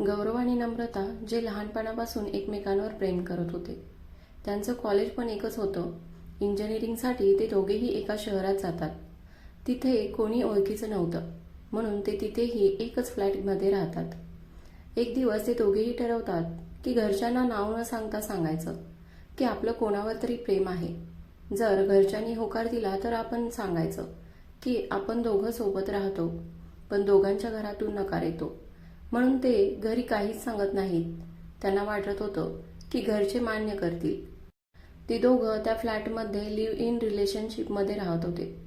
गौरव आणि नम्रता जे लहानपणापासून एकमेकांवर प्रेम करत होते. त्यांचं कॉलेज पण एकच होतं. इंजिनिअरिंगसाठी ते दोघेही एका शहरात जातात. तिथे कोणी ओळखीचं नव्हतं. म्हणून ते तिथेही एकच फ्लॅटमध्ये राहतात. एक दिवस ते दोघेही ठरवतात की घरच्यांना नाव न सांगता सांगायचं की आपलं कोणावर तरी प्रेम आहे. जर घरच्यांनी होकार दिला तर आपण सांगायचं की आपण दोघं सोबत राहतो पण दोघांच्या घरातून नकार येतो. म्हणून ते घरी काहीच सांगत नाहीत. त्यांना वाटत होतं की घरचे मान्य करतील. ती दोघं त्या फ्लॅटमध्ये लिव्ह इन रिलेशनशिपमध्ये राहत होते.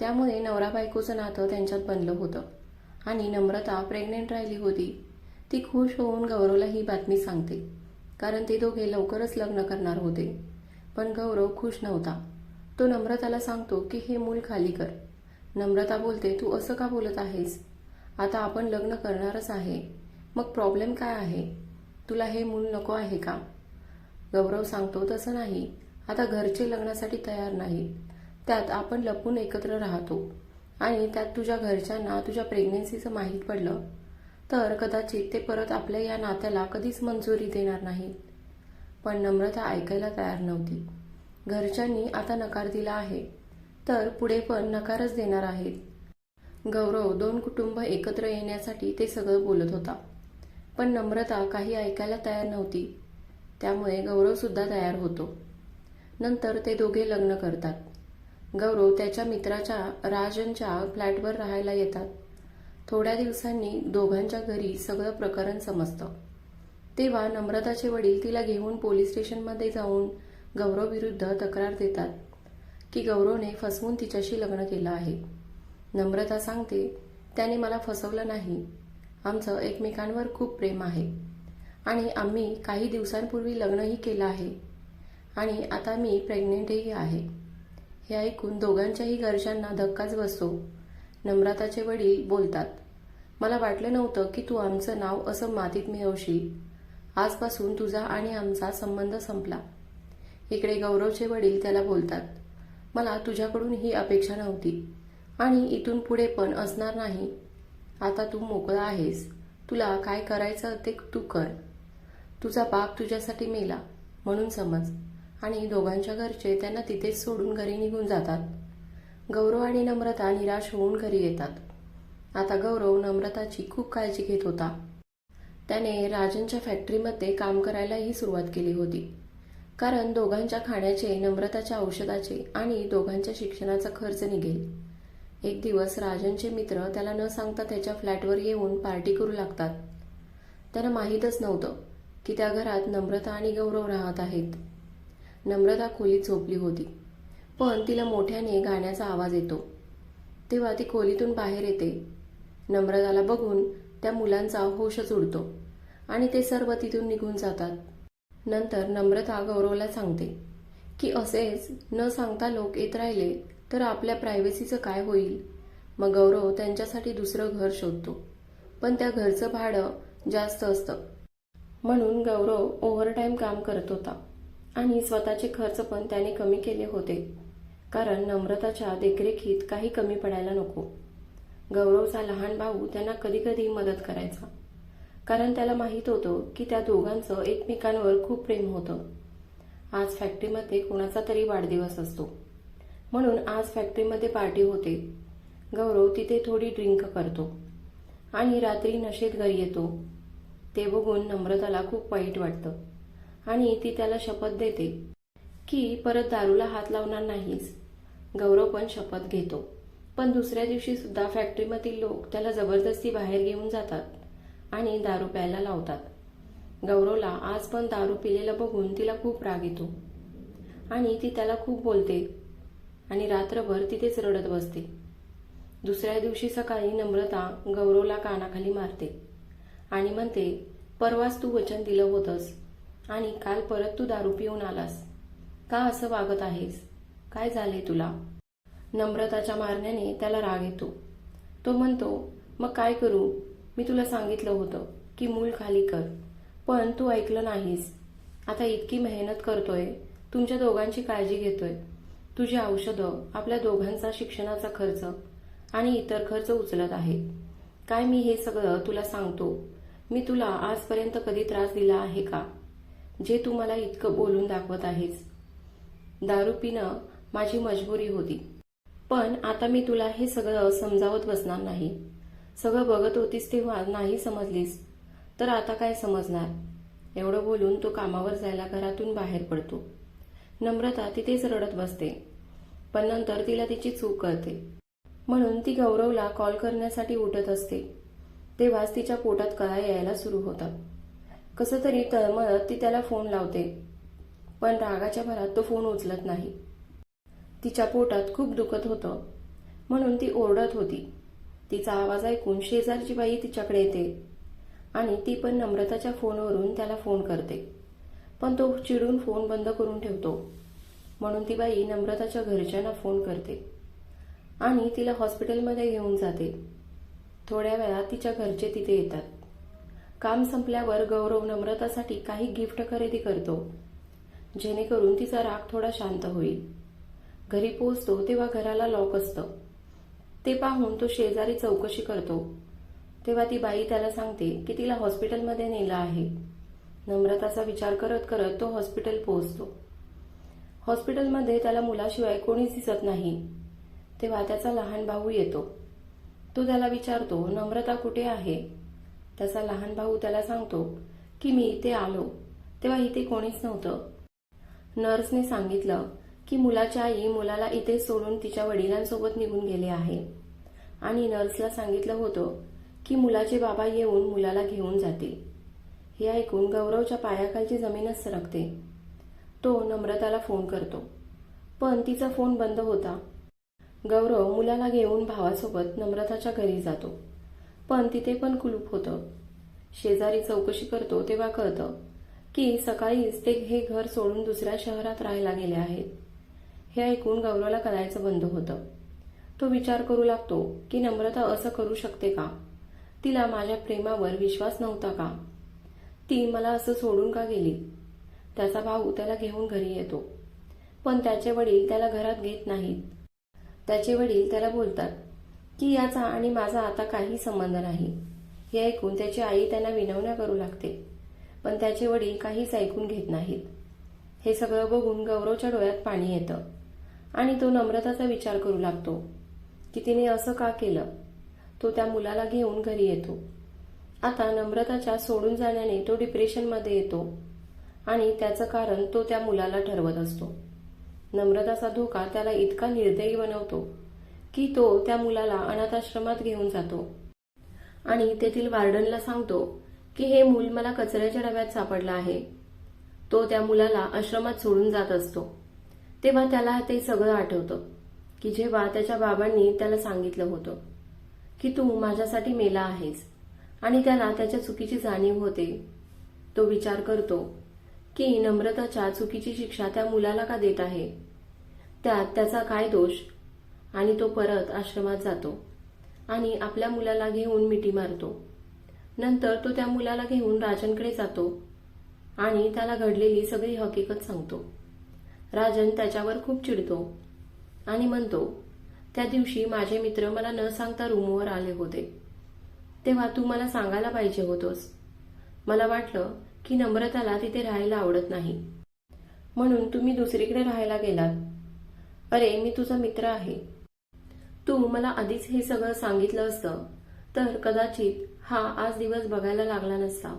त्यामुळे नवरा बायकोचं नातं त्यांच्यात बनलं होतं. आणि नम्रता प्रेग्नेंट राहिली होती. ती खुश होऊन गौरवला ही बातमी सांगते. कारण ते दोघे लवकरच लग्न करणार होते. पण गौरव खुश नव्हता. तो नम्रताला सांगतो की हे मूल खाली कर. नम्रता बोलते तू असं का बोलत आहेस? आता आपण लग्न करणारच आहे. मग प्रॉब्लेम काय आहे? तुला हे मूल नको आहे का? गौरव सांगतो तसं नाही. आता घरचे लग्नासाठी तयार नाहीत त्यात आपण लपून एकत्र राहतो. आणि त्यात तुझ्या घरच्यांना तुझ्या प्रेग्नेन्सीचं माहीत पडलं. तर कदाचित ते परत आपल्या या नात्याला कधीच मंजुरी देणार नाहीत. पण नम्रता ऐकायला तयार नव्हती. घरच्यांनी आता नकार दिला आहे. तर पुढे पण नकारच देणार आहेत. गौरव दोन कुटुंब एकत्र येण्यासाठी ते सगळं बोलत होता. पण नम्रता काही ऐकायला तयार नव्हती. त्यामुळे गौरवसुद्धा तयार होतो. नंतर ते दोघे लग्न करतात. गौरव त्याच्या मित्राच्या राजनच्या फ्लॅटवर राहायला येतात. थोड्या दिवसांनी दोघांच्या घरी सगळं प्रकरण समजतं. तेव्हा नम्रताचे वडील तिला घेऊन पोलीस स्टेशनमध्ये जाऊन गौरव विरुद्ध तक्रार देतात की गौरवने फसवून तिच्याशी लग्न केलं आहे. नम्रता सांगते त्याने मला फसवलं नाही. आमचं एकमेकांवर खूप प्रेम आहे. आणि आम्ही काही दिवसांपूर्वी लग्नही केलं आहे. आणि आता मी प्रेग्नेंटही आहे. हे ऐकून दोघांच्याही घरच्यांना धक्काच बसतो. नम्रताचे वडील बोलतात मला वाटलं नव्हतं की तू आमचं नाव असं मातीत मिळवशील. आजपासून तुझा आणि आमचा संबंध संपला. इकडे गौरवचे वडील त्याला बोलतात मला तुझ्याकडून ही अपेक्षा नव्हती. आणि इथून पुढे पण असणार नाही. आता तू मोकळा आहेस. तुला काय करायचं ते तू कर. तुझा बाप तुझ्यासाठी मेला म्हणून समज. आणि दोघांच्या घरचे त्यांना तिथेच सोडून घरी निघून जातात. गौरव आणि नम्रता निराश होऊन घरी येतात. आता गौरव नम्रताची खूप काळजी घेत होता. त्याने राजनच्या फॅक्टरीमध्ये काम करायलाही सुरुवात केली होती. कारण दोघांच्या खाण्याचे नम्रताच्या औषधाचे आणि दोघांच्या शिक्षणाचा खर्च निघेल. एक दिवस राजनचे मित्र त्याला न सांगता त्याच्या फ्लॅटवर येऊन पार्टी करू लागतात. त्यांना माहीतच नव्हतं की त्या घरात नम्रता आणि गौरव राहत आहेत. नम्रता खोलीत झोपली होती पण तिला मोठ्याने गाण्याचा आवाज येतो. तेव्हा ती खोलीतून बाहेर येते. नम्रताला बघून त्या मुलांचा होशच उडतो आणि ते सर्व तिथून निघून जातात. नंतर नम्रता गौरवला सांगते की असेच न सांगता लोक येत राहिले तर आपल्या प्रायव्हसीचं काय होईल? मग गौरव त्यांच्यासाठी दुसरं घर शोधतो. पण त्या घरचं भाडं जास्त असतं. म्हणून गौरव ओव्हरटाईम काम करत होता. आणि स्वतःचे खर्च पण त्याने कमी केले होते. कारण नम्रताच्या देखरेखीत काही कमी पडायला नको. गौरवचा लहान भाऊ त्यांना कधी कधी मदत करायचा. कारण त्याला माहीत होतं की त्या दोघांचं एकमेकांवर खूप प्रेम होतं. आज फॅक्टरीमध्ये कोणाचा तरी वाढदिवस असतो. म्हणून आज फॅक्टरीमध्ये पार्टी होते. गौरव तिथे थोडी ड्रिंक करतो. आणि रात्री नशेत घरी येतो. ते बघून नम्रताला खूप वाईट वाटतं. आणि ती त्याला शपथ देते की परत दारूला हात लावणार नाहीस. गौरव पण शपथ घेतो. पण दुसऱ्या दिवशी सुद्धा फॅक्टरीमधील लोक त्याला जबरदस्ती बाहेर घेऊन जातात आणि दारू प्यायला लावतात. गौरवला आज पण दारू पिलेलं बघून तिला खूप राग येतो. आणि ती त्याला खूप बोलते. आणि रात्रभर तिथेच रडत बसते. दुसऱ्या दिवशी सकाळी नम्रता गौरवला कानाखाली मारते आणि म्हणते परवाच तू वचन दिलं होतंस आणि काल परत तू दारू पिऊन आलास. का असं वागत आहेस? काय झाले तुला? नम्रताच्या मारण्याने त्याला राग येतो. तो म्हणतो मग काय करू? मी तुला सांगितलं होतं की मूल खाली कर पण तू ऐकलं नाहीस. आता इतकी मेहनत करतोय तुमच्या दोघांची काळजी घेतोय. तुझी औषधं आपल्या दोघांचा शिक्षणाचा खर्च आणि इतर खर्च उचलत आहे. काय मी हे सगळं तुला सांगतो? मी तुला आजपर्यंत कधी त्रास दिला आहे का? जे तू मला इतकं बोलून दाखवत आहेस. दारू पिणं माझी मजबुरी होती. पण आता मी तुला हे सगळं समजावत बसणार नाही. सगळं बघत होतीस तेव्हा नाही समजलीस. तर आता काय समजणार? एवढं बोलून तो कामावर जायला घरातून बाहेर पडतो. नम्रता तिथेच रडत बसते. पण नंतर तिला तिची चूक कळते. म्हणून ती गौरवला कॉल करण्यासाठी उठत असते. तेव्हाच तिच्या पोटात कळा यायला सुरू होतात. कसं तरी तळमळत ती त्याला फोन लावते. पण रागाच्या भरात तो फोन उचलत नाही. तिच्या पोटात खूप दुखत होतं. म्हणून ती ओरडत होती. तिचा आवाज ऐकून शेजारची बाई तिच्याकडे येते. आणि ती पण नम्रताच्या फोनवरून त्याला फोन करते. पण तो चिडून फोन बंद करून ठेवतो. म्हणून ती बाई नम्रताच्या घरच्यांना फोन करते आणि तिला हॉस्पिटलमध्ये घेऊन जाते. थोड्या वेळात तिच्या घरचे तिथे येतात. काम संपल्यावर गौरव नम्रतासाठी काही गिफ्ट खरेदी करतो. जेणेकरून तिचा राग थोडा शांत होईल. घरी पोहोचतो तेव्हा घराला लॉक असतं. ते पाहून तो शेजारी चौकशी करतो. तेव्हा ती बाई त्याला सांगते की तिला हॉस्पिटलमध्ये नेलं आहे. नम्रताचा विचार करत करत तो हॉस्पिटल पोहोचतो. हॉस्पिटलमध्ये त्याला मुलाशिवाय कोणीच दिसत नाही. तेव्हा त्याचा लहान भाऊ येतो. तो त्याला विचारतो नम्रता कुठे आहे? त्याचा लहान भाऊ त्याला सांगतो की मी इथे आलो. तेव्हा इथे कोणीच नव्हतं. नर्सने सांगितलं की मुलाची आई मुलाला इथे सोडून तिच्या वडिलांसोबत निघून गेले आहे. आणि नर्सला सांगितलं होतं की मुलाचे बाबा येऊन मुलाला घेऊन जातील. हे ऐकून गौरवच्या पायाखालची जमीनच सरकते. तो नम्रताला फोन करतो. पण तिचा फोन बंद होता. गौरव मुलाला घेऊन भावासोबत नम्रताच्या घरी जातो. पण तिथे पण कुलूप होतं. शेजारी चौकशी करतो तेव्हा कळतं की सकाळीच ते हे घर सोडून दुसऱ्या शहरात राहायला गेले आहेत. हे ऐकून गौरवला कळायचं बंद होतं. तो विचार करू लागतो की नम्रता असं करू शकते का? तिला माझ्या प्रेमावर विश्वास नव्हता का? ती मला असं सोडून का गेली? त्याचा भाऊ त्याला घेऊन घरी येतो. पण त्याचे वडील त्याला घरात घेत नाहीत. त्याचे वडील त्याला बोलतात की याचा आणि माझा आता काही संबंध नाही. हे ऐकून त्याची आई त्यांना विनवण्या करू लागते. पण त्याचे वडील काहीच ऐकून घेत नाहीत. हे सगळं बघून गौरवच्या डोळ्यात पाणी येतं आणि तो नम्रताचा विचार करू लागतो की तिने असं का केलं? तो त्या मुलाला घेऊन घरी येतो. आता नम्रताच्या सोडून जाण्याने तो डिप्रेशनमध्ये येतो. आणि त्याचं कारण तो त्या मुलाला ठरवत असतो. नम्रताचा धोका त्याला इतका निर्दयी बनवतो की तो त्या मुलाला अनाथाश्रमात घेऊन जातो. आणि तेथील वार्डनला सांगतो की हे मूल मला कचऱ्याच्या डब्यात सापडलं आहे. तो त्या मुलाला आश्रमात सोडून जात असतो. तेव्हा त्याला ते सगळं आठवतं की जेव्हा त्याच्या बाबांनी त्याला सांगितलं होतं की तू माझ्यासाठी मेला आहेस आणि त्याला त्याच्या चुकीची जाणीव होते. तो विचार करतो की नम्रताच्या चुकीची शिक्षा त्या मुलाला का देत आहे? त्यात त्याचा काय दोष? आणि तो परत आश्रमात जातो आणि आपल्या मुलाला घेऊन मिठी मारतो. नंतर तो त्या मुलाला घेऊन राजनकडे जातो आणि त्याला घडलेली सगळी हकीकत सांगतो. राजन त्याच्यावर खूप चिडतो आणि म्हणतो त्या दिवशी माझे मित्र मला न सांगता रूमवर आले होते. तेव्हा तू मला सांगायला पाहिजे होतोस. मला वाटलं की नम्रताला तिथे राहायला आवडत नाही. म्हणून तुम्ही दुसरीकडे राहायला गेलात. अरे मी तुझा मित्र आहे. तू मला आधीच हे सगळं सांगितलं असतं तर कदाचित हा आज दिवस बघायला लागला नसता.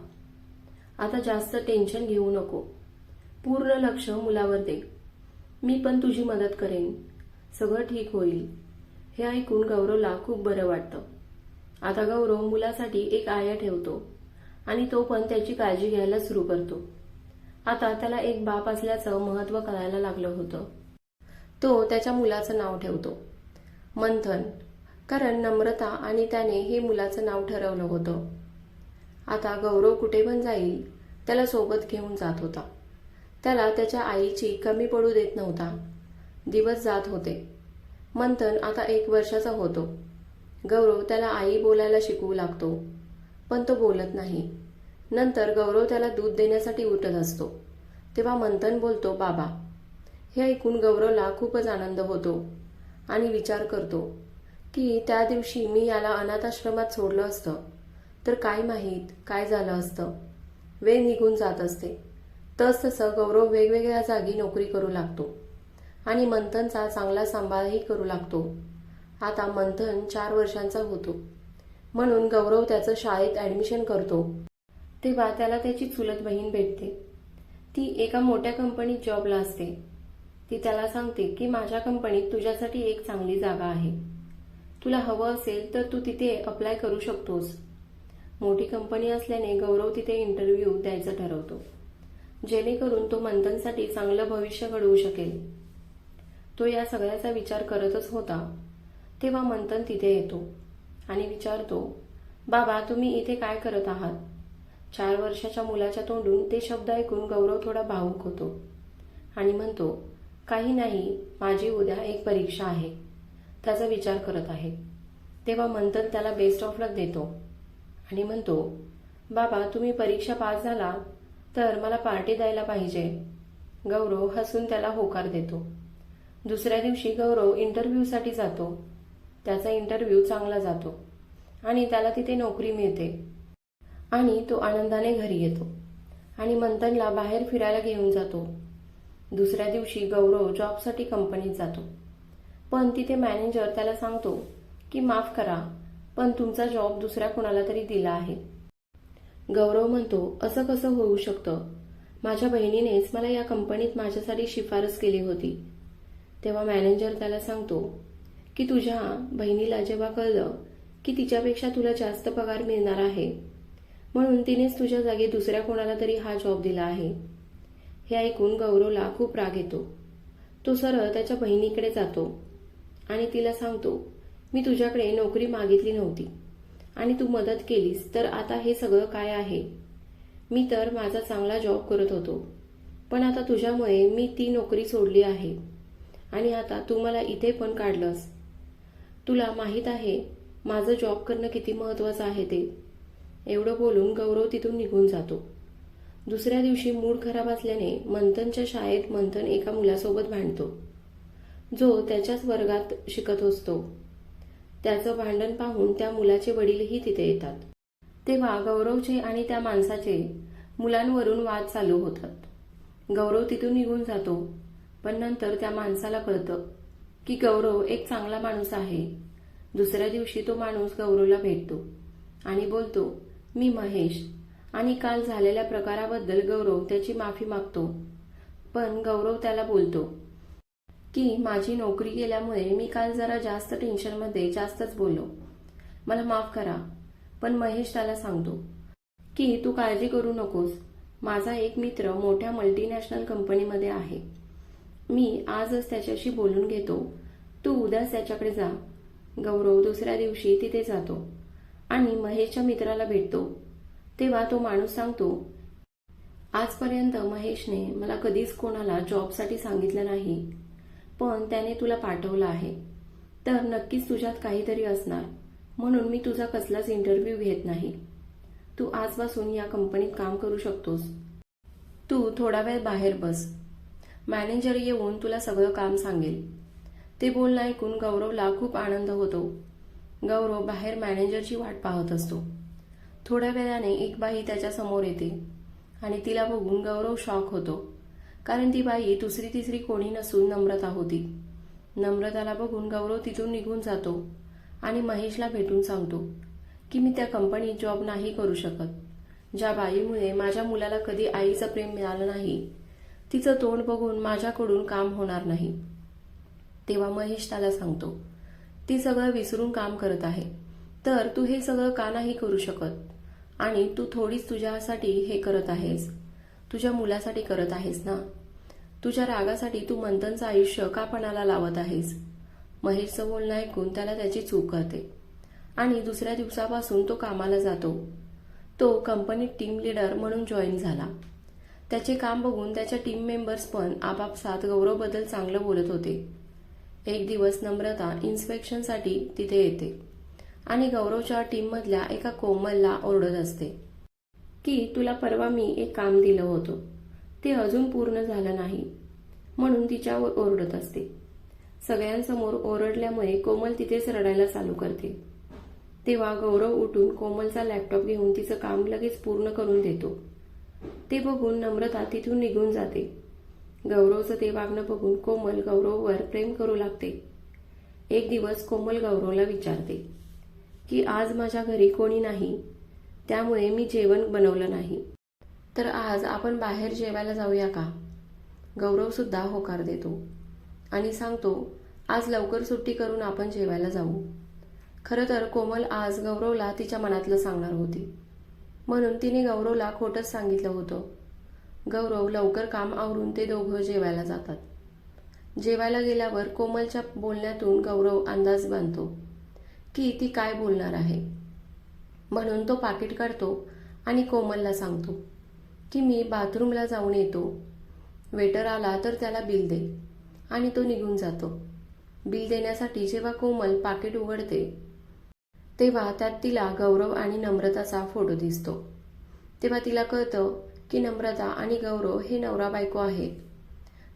आता जास्त टेन्शन घेऊ नको. पूर्ण लक्ष मुलावर दे. मी पण तुझी मदत करेन. सगळं ठीक होईल. हे ऐकून गौरवला खूप बरं वाटतं. आता गौरव मुलासाठी एक आया ठेवतो. आणि तो पण त्याची काळजी घ्यायला सुरू करतो. आता त्याला एक बाप असल्याचं महत्त्व कळायला लागलं होतं. तो त्याच्या मुलाचं नाव ठेवतो. मंथन. कारण नम्रता आणि त्याने हे मुलाचं नाव ठरवलं होतं. आता गौरव कुठे पण जाईल त्याला सोबत घेऊन जात होता. त्याला त्याच्या आईची कमी पडू देत नव्हता. दिवस जात होते. मंथन आता एक वर्षाचा होतो. गौरव त्याला आई बोलायला शिकवू लागतो. पण तो बोलत नाही. नंतर गौरव त्याला दूध देण्यासाठी उठत असतो. तेव्हा मंथन बोलतो बाबा. हे ऐकून गौरवला खूपच आनंद होतो आणि विचार करतो की त्या दिवशी मी याला अनाथाश्रमात सोडलं असतं. तर काय माहीत काय झालं असतं? वेळ निघून जात असते. तस तसं गौरव वेगवेगळ्या जागी नोकरी करू लागतो आणि मंथनचा चांगला सांभाळही करू लागतो. आता मंथन चार वर्षांचा होतो. म्हणून गौरव त्याचं शाळेत ॲडमिशन करतो. तेव्हा त्याला त्याची चुलत बहीण भेटते. ती एका मोठ्या कंपनीत जॉबला असते. ती त्याला सांगते की माझ्या कंपनीत तुझ्यासाठी एक चांगली जागा आहे. तुला हवं असेल तर तू तिथे अप्लाय करू शकतोस. मोठी कंपनी असल्याने गौरव तिथे इंटरव्ह्यू द्यायचं ठरवतो. जेणेकरून तो मंथनसाठी चांगलं भविष्य घडवू शकेल. तो या सगळ्याचा विचार करतच होता. तेव्हा मंथन तिथे येतो. आणि विचारतो बाबा तुम्ही इथे काय करत आहात? चार वर्षाच्या मुलाच्या तोंडून ते शब्द ऐकून गौरव थोडा भावूक होतो आणि म्हणतो काही नाही माझी उद्या एक परीक्षा आहे. त्याचा विचार करत आहे. तेव्हा मंथन त्याला बेस्ट ऑफ लक देतो आणि म्हणतो बाबा तुम्ही परीक्षा पास झाला तर मला पार्टी द्यायला पाहिजे. गौरव हसून त्याला होकार देतो. दुसऱ्या दिवशी गौरव इंटरव्ह्यूसाठी जातो. त्याचा इंटरव्ह्यू चांगला जातो. आणि त्याला तिथे नोकरी मिळते. आणि तो आनंदाने घरी येतो. आणि मंथनला बाहेर फिरायला घेऊन जातो. दुसऱ्या दिवशी गौरव जॉबसाठी कंपनीत जातो. पण तिथे मॅनेजर त्याला सांगतो की माफ करा पण तुमचा जॉब दुसऱ्या कोणाला तरी दिला आहे. गौरव म्हणतो असं कसं होऊ शकतं? माझ्या बहिणीनेच मला या कंपनीत माझ्यासाठी शिफारस केली होती. तेव्हा मॅनेजर त्याला सांगतो की तुझ्या बहिणीला जेव्हा कळलं की तिच्यापेक्षा तुला जास्त पगार मिळणार आहे म्हणून तिनेच तुझ्या जागी दुसऱ्या कोणाला तरी हा जॉब दिला आहे. हे ऐकून गौरवला खूप राग येतो. तो सरळ त्याच्या बहिणीकडे जातो आणि तिला सांगतो मी तुझ्याकडे नोकरी मागितली नव्हती आणि तू मदत केलीस तर आता हे सगळं काय आहे? मी तर माझा चांगला जॉब करत होतो पण आता तुझ्यामुळे मी ती नोकरी सोडली आहे आणि आता तू मला इथे पण काढलंस. तुला माहीत आहे माझं जॉब करणं किती महत्वाचं आहे ते. एवढं बोलून गौरव तिथून निघून जातो. दुसऱ्या दिवशी मूड खराब असल्याने मंथनच्या शाळेत मंथन एका मुलासोबत भांडतो. जो त्याच्याच वर्गात शिकत असतो. त्याचं भांडण पाहून त्या मुलाचे वडीलही तिथे येतात. तेव्हा गौरवचे आणि त्या माणसाचे मुलांवरून वाद चालू होतात. गौरव तिथून निघून जातो पण नंतर त्या माणसाला कळतं की गौरव एक चांगला माणूस आहे. दुसऱ्या दिवशी तो माणूस गौरवला भेटतो आणि बोलतो मी महेश. आणि काल झालेल्या प्रकाराबद्दल गौरव त्याची माफी मागतो. पण गौरव त्याला बोलतो की माझी नोकरी गेल्यामुळे मी काल जरा जास्त टेन्शनमध्ये जास्तच बोललो. मला माफ करा पण महेश त्याला सांगतो की तू काळजी करू नकोस. माझा एक मित्र मोठ्या मल्टीनॅशनल कंपनीमध्ये आहे. मी आजच त्याच्याशी बोलून घेतो. तू उद्याच त्याच्याकडे जा. गौरव दुसऱ्या दिवशी तिथे जातो आणि महेशच्या मित्राला भेटतो. तेव्हा तो माणूस सांगतो आजपर्यंत महेशने मला कधीच कोणाला जॉबसाठी सांगितलं नाही पण त्याने तुला पाठवलं आहे. तर नक्कीच तुझ्यात काहीतरी असणार म्हणून मी तुझा कसलाच इंटरव्ह्यू घेत नाही. तू आजपासून या कंपनीत काम करू शकतोस. तू थोडा वेळ बाहेर बस. मॅनेजर येऊन तुला सगळं काम सांगेल. ते बोलणं ऐकून गौरवला खूप आनंद होतो. गौरव बाहेर मॅनेजरची वाट पाहत असतो. थोड्या वेळाने एक बाई त्याच्यासमोर येते आणि तिला बघून गौरव शॉक होतो. कारण ती बाई दुसरी तिसरी कोणी नसून नम्रता होती. नम्रताला बघून गौरव तिथून निघून जातो आणि महेशला भेटून सांगतो की मी त्या कंपनीत जॉब नाही करू शकत. ज्या बाईमुळे माझ्या मुलाला कधी आईचं प्रेम मिळालं नाही. तिचं तोंड बघून माझ्याकडून काम होणार नाही. तेव्हा महेश त्याला सांगतो ती सगळं विसरून काम करत आहे. तर तू हे सगळं का नाही करू शकत? आणि तू थोडीच तुझ्यासाठी हे करत आहेस. तुझ्या मुलासाठी करत आहेस ना? तुझ्या रागासाठी तू मंथनचं आयुष्य कापणाला लावत आहेस. महेशचं बोलणं ऐकून त्याला त्याची चूक कळते. आणि दुसऱ्या दिवसापासून तो कामाला जातो. तो कंपनीत टीम लीडर म्हणून जॉईन झाला. त्याचे काम बघून त्याच्या टीम मेंबर्स पण आपापसात गौरवबद्दल चांगलं बोलत होते. एक दिवस नम्रता इन्स्पेक्शनसाठी तिथे येते आणि गौरवच्या टीममधल्या एका कोमलला ओरडत असते. की तुला परवा मी एक काम दिलं होतं. ते अजून पूर्ण झालं नाही. म्हणून तिच्यावर ओरडत असते. सगळ्यांसमोर ओरडल्यामुळे कोमल तिथेच रडायला चालू करते. तेव्हा गौरव उठून कोमलचा लॅपटॉप घेऊन तिचं काम लगेच पूर्ण करून देतो. ते बघून नम्रता तिथून निघून जाते. गौरवचं ते वागणं बघून कोमल गौरववर प्रेम करू लागते. एक दिवस कोमल गौरवला विचारते की आज माझ्या घरी कोणी नाही? त्यामुळे मी जेवण बनवलं नाही. तर आज आपण बाहेर जेवायला जाऊया का? गौरव सुद्धा होकार देतो आणि सांगतो आज लवकर सुट्टी करून आपण जेवायला जाऊ. खरं तर कोमल आज गौरवला तिच्या मनातलं सांगणार होती. म्हणून तिने गौरवला खोटंच सांगितलं होतं. गौरव लवकर काम आवरून ते दोघं जेवायला जातात. जेवायला गेल्यावर कोमलच्या बोलण्यातून गौरव अंदाज बांधतो की ती काय बोलणार आहे. म्हणून तो पाकिट काढतो आणि कोमलला सांगतो की मी बाथरूमला जाऊन येतो. वेटर आला तर त्याला बिल दे. आणि तो निघून जातो. बिल देण्यासाठी जेव्हा कोमल पाकिट उघडते तेव्हा त्यात तिला गौरव आणि नम्रताचा फोटो दिसतो. तेव्हा तिला कळतं की नम्रता आणि गौरव हे नवरा बायको आहेत.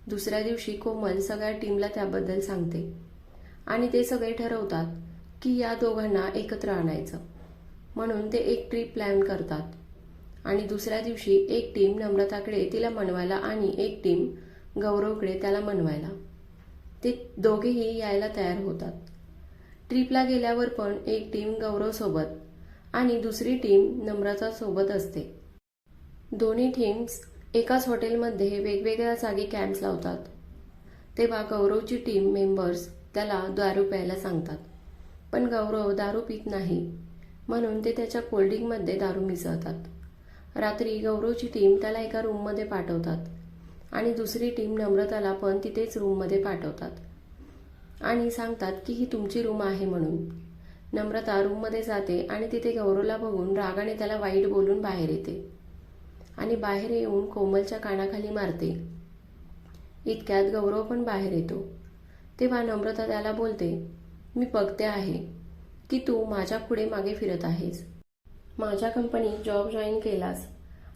दुसऱ्या दिवशी कोमल सगळ्या टीमला त्याबद्दल सांगते. आणि ते सगळे ठरवतात की या दोघांना एकत्र आणायचं. म्हणून ते एक ट्रिप प्लॅन करतात. आणि दुसऱ्या दिवशी एक टीम नम्रताकडे तिला मनवायला आणि एक टीम गौरवकडे त्याला मनवायला. ते दोघेही यायला तयार होतात. ट्रिपला गेल्यावर पण एक टीम गौरवसोबत आणि दुसरी टीम नम्रता सोबत असते. दोन्ही टीम्स एकाच हॉटेलमध्ये वेगवेगळ्या जागी कॅम्प्स लावतात. तेव्हा गौरवची टीम मेंबर्स त्याला दारू प्यायला सांगतात. पण गौरव दारू पित नाही. म्हणून ते त्याच्या कोल्ड्रिंकमध्ये दारू मिसळतात. रात्री गौरवची टीम त्याला एका रूममध्ये पाठवतात आणि दुसरी टीम नम्रताला पण तिथेच रूममध्ये पाठवतात. आणि सांगतात की ही तुमची रूम आहे म्हणून. नम्रता रूममध्ये जाते आणि तिथे गौरवला बघून रागाने त्याला वाईट बोलून बाहेर येते. आणि बाहेर येऊन कोमलच्या कानाखाली मारते. इतक्यात गौरव पण बाहेर येतो. तेव्हा नम्रता त्याला बोलते मी बघते आहे की तू माझ्या पुढे मागे फिरत आहेस. माझ्या कंपनीत जॉब जॉईन केलास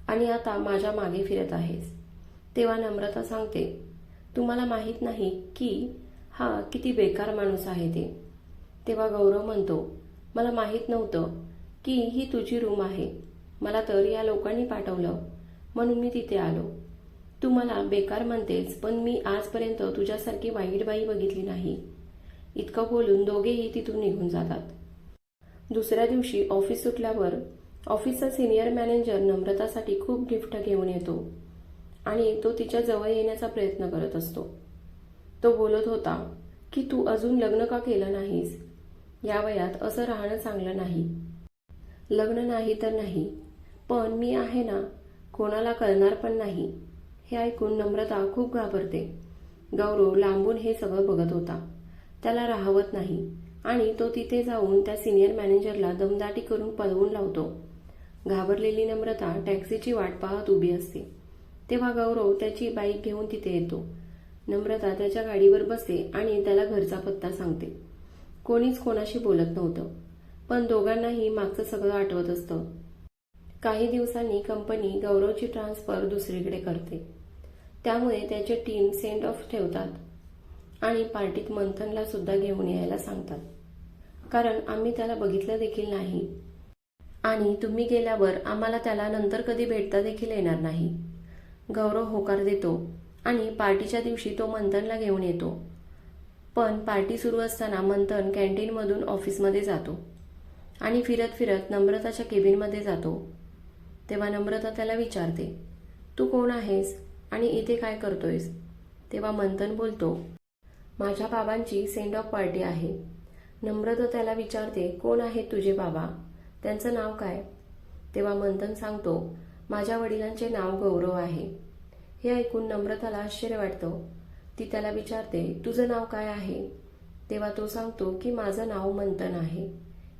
आणि आता माझ्या मागे फिरत आहेस. तेव्हा नम्रता सांगते तुम्हाला माहीत नाही की हा किती बेकार माणूस आहे ते. तेव्हा गौरव म्हणतो मला माहीत नव्हतं की ही तुझी रूम आहे. मला तर या लोकांनी पाठवलं. म्हणून मी तिथे आलो. तू मला बेकार म्हणतेस पण मी आजपर्यंत तुझ्यासारखी वाईट बाई बघितली नाही. इतकं बोलून दोघेही तिथून निघून जातात. दुसऱ्या दिवशी ऑफिस सुटल्यावर ऑफिसचा सिनियर मॅनेजर नम्रतासाठी खूप गिफ्ट घेऊन येतो आणि तो तिच्या जवळ येण्याचा प्रयत्न करत असतो. तो बोलत होता की तू अजून लग्न का केलं नाहीस? या वयात असं राहणं चांगलं नाही. लग्न नाही तर नाही पण मी आहे ना कोणाला कळणार पण नाही. हे ऐकून नम्रता खूप घाबरते. गौरव लांबून हे सगळं बघत होता. त्याला राहवत नाही आणि तो तिथे जाऊन त्या सिनियर मॅनेजरला दमदाटी करून पळवून लावतो. घाबरलेली नम्रता टॅक्सीची वाट पाहत उभी असते. तेव्हा गौरव त्याची बाईक घेऊन तिथे येतो. नम्रता त्याच्या गाडीवर बसते आणि त्याला घरचा पत्ता सांगते. कोणीच कोणाशी बोलत नव्हतं. पण दोघांनाही मागचं सगळं आठवत असतं. काही दिवसांनी कंपनी गौरवची ट्रान्सफर दुसरीकडे करते. त्यामुळे त्याचे टीम सेंड ऑफ ठेवतात. आणि पार्टीत मंथनला सुद्धा घेऊन यायला सांगतात. कारण आम्ही त्याला बघितलं देखील नाही. आणि तुम्ही गेल्यावर आम्हाला त्याला नंतर कधी भेटता देखील येणार नाही. गौरव होकार देतो. आणि पार्टीच्या दिवशी तो मंथनला घेऊन येतो. पण पार्टी सुरू असताना मंथन कॅन्टीनमधून ऑफिसमध्ये जातो आणि फिरत फिरत नम्रताच्या केबिनमध्ये जातो. तेव्हा नम्रता त्याला विचारते तू कोण आहेस आणि इथे काय करतोयस? तेव्हा मंथन बोलतो माझ्या बाबांची सेंड ऑफ पार्टी आहे. नम्रता त्याला विचारते कोण आहेत तुझे बाबा? त्यांचं नाव काय? तेव्हा मंथन सांगतो माझ्या वडिलांचे नाव गौरव आहे. हे ऐकून नम्रताला आश्चर्य वाटतं. ती त्याला विचारते तुझं नाव काय आहे? तेव्हा तो सांगतो की माझं नाव मंथन आहे.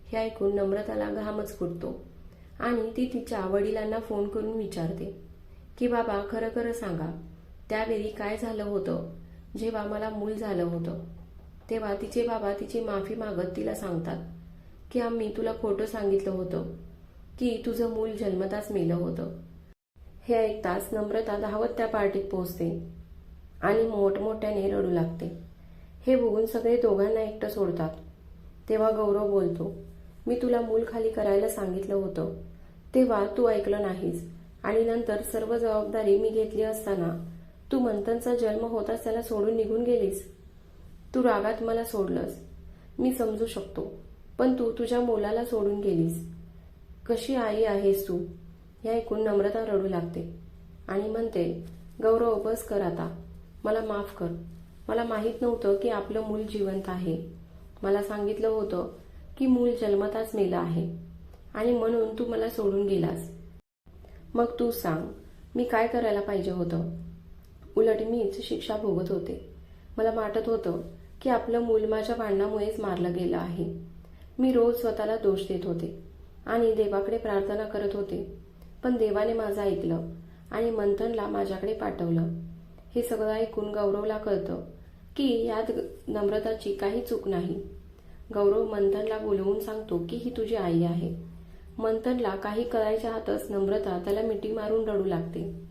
हे ऐकून नम्रताला घामच फुटतो आणि ती तिच्या वडिलांना फोन करून विचारते की बाबा खरं खरं सांगा त्यावेळी काय झालं होतं? जेव्हा मला मूल झालं होतं. तेव्हा तिचे बाबा तिची माफी मागत तिला सांगतात की आम्ही तुला खोटं सांगितलं होतं की तुझं मूल जन्मताच मेलं होतं. हे ऐकताच नम्रता धावत त्या पार्टीत पोहोचते आणि मोठमोठ्याने रडू लागते. हे बघून सगळे दोघांना एकटं सोडतात. तेव्हा गौरव बोलतो मी तुला मूल खाली करायला सांगितलं होतं. तेव्हा तू ऐकलं नाहीस आणि नंतर सर्व जबाबदारी मी घेतली असताना तू मंथनचा जन्म होताच त्याला सोडून निघून गेलीस. तू रागात मला सोडलंस. मी समजू शकतो पण तू तुझ्या मुलाला सोडून गेलीस. कशी आई आहेस तू? हे ऐकून नम्रता रडू लागते. आणि म्हणते गौरव बस कर आता. मला माफ कर. मला माहीत नव्हतं की आपलं मूल जिवंत आहे. मला सांगितलं होतं की मूल जन्मताच मेलं आहे. आणि म्हणून तू मला सोडून गेलास. मग तू सांग मी काय करायला पाहिजे होतं? उलट मीच शिक्षा भोगत होते. मला वाटत होतं की आपलं मूल माझ्या भांडणामुळेच मारलं गेलं आहे. मी रोज स्वतःला दोष देत होते. आणि देवाकडे प्रार्थना करत होते. पण देवाने माझं ऐकलं आणि मंथनला माझ्याकडे पाठवलं. हे सगळं ऐकून गौरवला कळतं की यात नम्रताची काही चूक नाही. गौरव मंथनला बोलवून सांगतो की ही तुझी आई आहे. मंथनला काही करायच्या हातच नम्रता त्याला मिठी मारून रडू लागते.